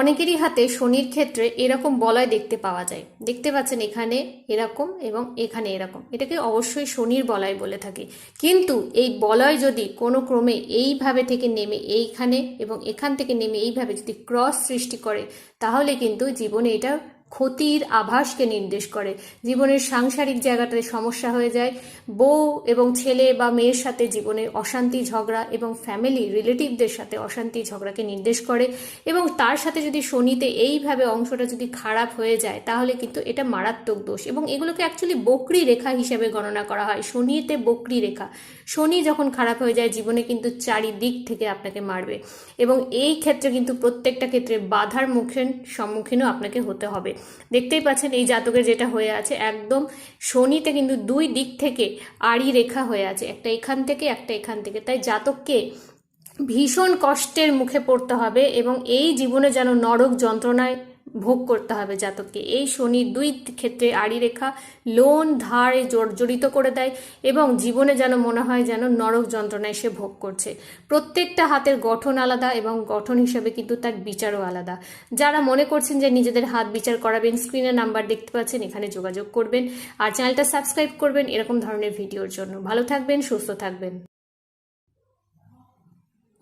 অনেকেরই হাতে শনির ক্ষেত্রে এরকম বলয় দেখতে পাওয়া যায়। দেখতে পাচ্ছেন এখানে এরকম এবং এখানে এরকম। এটাকে অবশ্যই শনির বলয় বলে থাকে। কিন্তু এই বলয় যদি কোনো ক্রমে এইভাবে থেকে নেমে এইখানে এবং এখান থেকে নেমে এইভাবে যদি ক্রস সৃষ্টি করে, তাহলে কিন্তু জীবনে এটা ক্ষতির আভাসকে নির্দেশ করে। জীবনের সাংসারিক জায়গাটাতে সমস্যা হয়ে যায়। বউ এবং ছেলে বা মেয়ের সাথে জীবনে অশান্তি, ঝগড়া এবং ফ্যামিলি রিলেটিভদের সাথে অশান্তি, ঝগড়াকে নির্দেশ করে এবং তার সাথে যদি শনিতে এইভাবে অংশটা যদি খারাপ হয়ে যায়, তাহলে কিন্তু এটা মারাত্মক দোষ এবং এগুলোকে অ্যাকচুয়ালি বকরি রেখা হিসেবে গণনা করা হয়। শনিতে বকরি রেখা। শনি যখন খারাপ হয়ে যায়, জীবনে কিন্তু চারিদিক থেকে আপনাকে মারবে এবং এই ক্ষেত্রে কিন্তু প্রত্যেকটা ক্ষেত্রে বাধার মুখে সম্মুখীনও আপনাকে হতে হবে। দেখতেই পাচ্ছেন এই জাতকের যেটা হয়ে আছে, একদম শনিতে কিন্তু দুই দিক থেকে আড়ি রেখা হয়ে আছে, একটা এখান থেকে, একটা এখান থেকে। তাই জাতককে ভীষণ কষ্টের মুখে পড়তে হবে এবং এই জীবনে যেন নরক যন্ত্রণায় ভোগ করতে হবে জাতককে। এই শনির দুই ক্ষেত্রে আড়ি রেখা লোন ধারে জর্জরিত করে দেয় এবং জীবনে যেন মনে হয় যেন নরক যন্ত্রণায় সে ভোগ করছে। প্রত্যেকটা হাতের গঠন আলাদা এবং গঠন হিসেবে কিন্তু তার বিচারও আলাদা। যারা মনে করছেন যে নিজেদের হাত বিচার করাবেন স্ক্রিনে নাম্বার দেখতে পাচ্ছেন, এখানে যোগাযোগ করবেন আর চ্যানেলটা সাবস্ক্রাইব করবেন এরকম ধরনের ভিডিওর জন্য। ভালো থাকবেন, সুস্থ থাকবেন।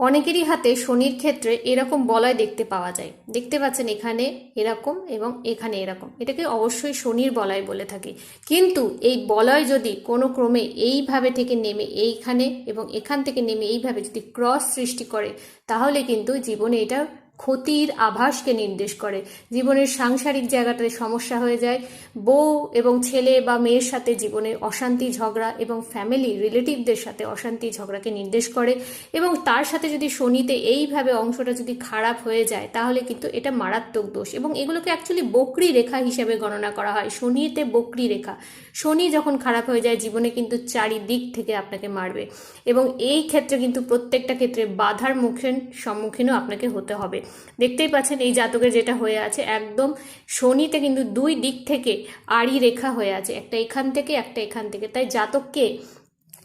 অনেকেরই হাতে শনির ক্ষেত্রে এরকম বলয় দেখতে পাওয়া যায়। দেখতে পাচ্ছেন এখানে এরকম এবং এখানে এরকম। এটাকে অবশ্যই শনির বলয় বলে থাকে। কিন্তু এই বলয় যদি কোনো ক্রমে এইভাবে থেকে নেমে এইখানে এবং এখান থেকে নেমে এইভাবে যদি ক্রস সৃষ্টি করে, তাহলে কিন্তু জীবনে এটা ক্ষতির আভাসকে নির্দেশ করে। জীবনের সাংসারিক জায়গাটাতে সমস্যা হয়ে যায়। বউ এবং ছেলে বা মেয়ের সাথে জীবনে অশান্তি, ঝগড়া এবং ফ্যামিলি রিলেটিভদের সাথে অশান্তি, ঝগড়াকে নির্দেশ করে এবং তার সাথে যদি শনিতে এইভাবে অংশটা যদি খারাপ হয়ে যায়, তাহলে কিন্তু এটা মারাত্মক দোষ এবং এগুলোকে অ্যাকচুয়ালি বকরি রেখা হিসেবে গণনা করা হয়। শনিতে বকরি রেখা। শনি যখন খারাপ হয়ে যায়, জীবনে কিন্তু চারিদিক থেকে আপনাকে মারবে এবং এই ক্ষেত্রে কিন্তু প্রত্যেকটা ক্ষেত্রে বাধার মুখে সম্মুখীনও আপনাকে হতে হবে। দেখতেই পাচ্ছেন এই জাতকের যেটা হয়ে আছে। একদম শনিতে কিন্তু দুই দিক থেকে আড়ি রেখা হয়ে আছে। একটা এখান থেকে, একটা এখান থেকে। তাই জাতককে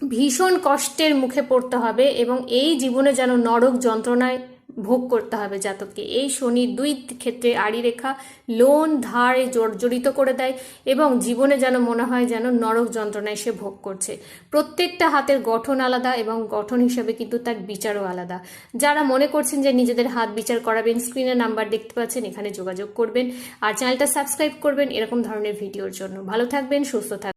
ভীষণ কষ্টের মুখে পড়তে হবে এবং এই জীবনে যেন নরক যন্ত্রণায় ভোগ করতে হবে জাতককে। এই শনির দুই ক্ষেত্রে আড়ি রেখা লোন, ধারে জর্জরিত করে দেয় এবং জীবনে যেন মনে হয় যেন নরক যন্ত্রণায় সে ভোগ করছে। প্রত্যেকটা হাতের গঠন আলাদা এবং গঠন হিসাবে কিন্তু তার বিচারও আলাদা। যারা মনে করছেন যে নিজেদের হাত বিচার করাবেন স্ক্রিনে নাম্বার দেখতে পাচ্ছেন, এখানে যোগাযোগ করবেন আর চ্যানেলটা সাবস্ক্রাইব করবেন এরকম ধরনের ভিডিওর জন্য। ভালো থাকবেন, সুস্থ থাকবেন।